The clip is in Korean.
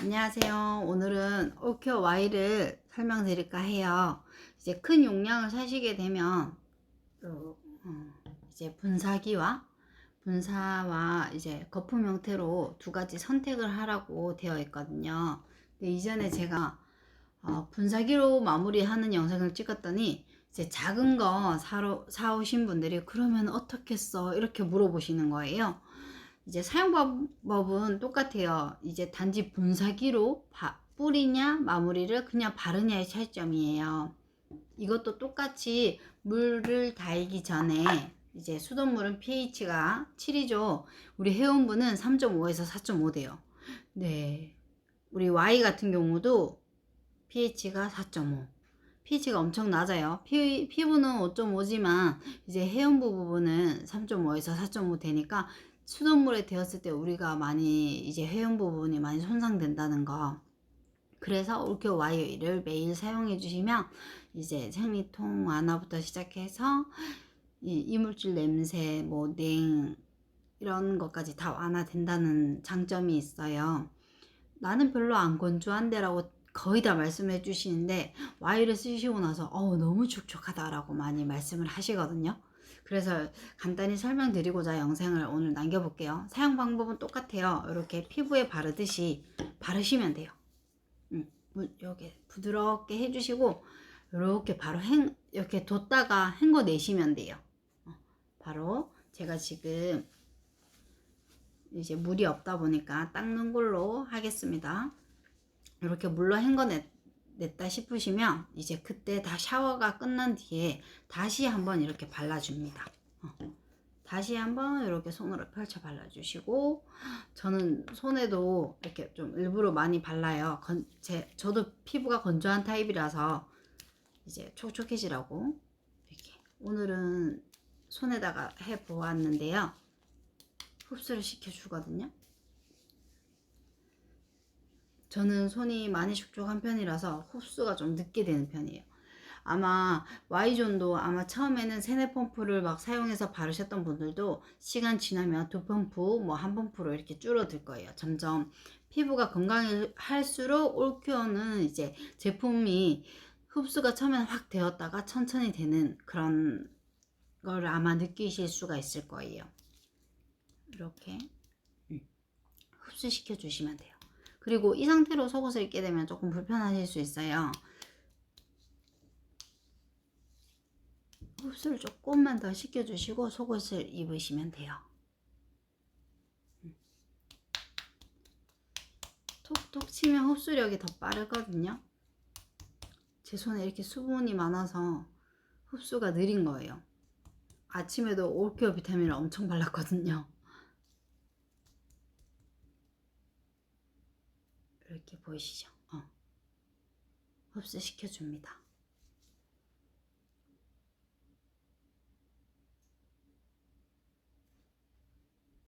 안녕하세요. 오늘은 올케어 Y를 설명드릴까 해요. 이제 큰 용량을 사시게 되면 또, 어, 이제 분사기와 분사와 이제 거품 형태로 두 가지 선택을 하라고 되어 있거든요. 근데 이전에 제가 어, 분사기로 마무리하는 영상을 찍었더니 이제 작은 거 사러, 사오신 분들이 그러면 어떻게 써? 이렇게 물어보시는 거예요. 이제 사용 방법은 똑같아요. 이제 단지 분사기로 바, 뿌리냐 마무리를 그냥 바르냐의 차이점이에요. 이것도 똑같이 물을 달기 전에 이제 수돗물은 pH가 7이죠. 우리 회원분은 3.5에서 4.5 돼요. 네. 우리 Y 같은 경우도 pH가 4.5. pH가 엄청 낮아요. 피, 피부는 5.5지만 이제 해연부 부분은 3.5에서 4.5 되니까 수돗물에 데웠을 때 우리가 많이 이제 해연 부분이 많이 손상된다는 거. 그래서 올케어 Y를 매일 사용해 주시면 이제 생리통 완화부터 시작해서 이 이물질 냄새, 뭐 냉 이런 것까지 다 완화된다는 장점이 있어요. 나는 별로 안 건조한데 라고 거의 다 말씀해 주시는데 Y를 쓰시고 나서 어 너무 촉촉하다 라고 많이 말씀을 하시거든요. 그래서 간단히 설명드리고자 영상을 오늘 남겨볼게요. 사용 방법은 똑같아요. 이렇게 피부에 바르듯이 바르시면 돼요. 음, 이렇게 부드럽게 해주시고 이렇게 바로 행, 이렇게 뒀다가 헹궈 내시면 돼요. 어, 바로 제가 지금 이제 물이 없다 보니까 닦는 걸로 하겠습니다. 이렇게 물로 헹궈 냈, 냈다 싶으시면 이제 그때 다 샤워가 끝난 뒤에 다시 한번 이렇게 발라줍니다. 어. 다시 한번 이렇게 손으로 펼쳐 발라주시고 저는 손에도 이렇게 좀 일부러 많이 발라요. 건, 제, 저도 피부가 건조한 타입이라서 이제 촉촉해지라고 이렇게 오늘은 손에다가 해 보았는데요. 흡수를 시켜주거든요. 저는 손이 많이 촉촉한 편이라서 흡수가 좀 늦게 되는 편이에요. 아마 Y존도 아마 처음에는 세네 펌프를 막 사용해서 바르셨던 분들도 시간 지나면 두 펌프, 뭐 한 펌프로 이렇게 줄어들 거예요. 점점 피부가 건강할수록 올큐어는 이제 제품이 흡수가 처음엔 확 되었다가 천천히 되는 그런 걸 아마 느끼실 수가 있을 거예요. 이렇게 음, 흡수시켜 주시면 돼요. 그리고 이 상태로 속옷을 입게 되면 조금 불편하실 수 있어요. 흡수를 조금만 더 시켜주시고 속옷을 입으시면 돼요. 음. 톡톡 치면 흡수력이 더 빠르거든요. 제 손에 이렇게 수분이 많아서 흡수가 느린 거예요. 아침에도 올케어 비타민을 엄청 발랐거든요. 이렇게 보이시죠? 어. 흡수시켜줍니다.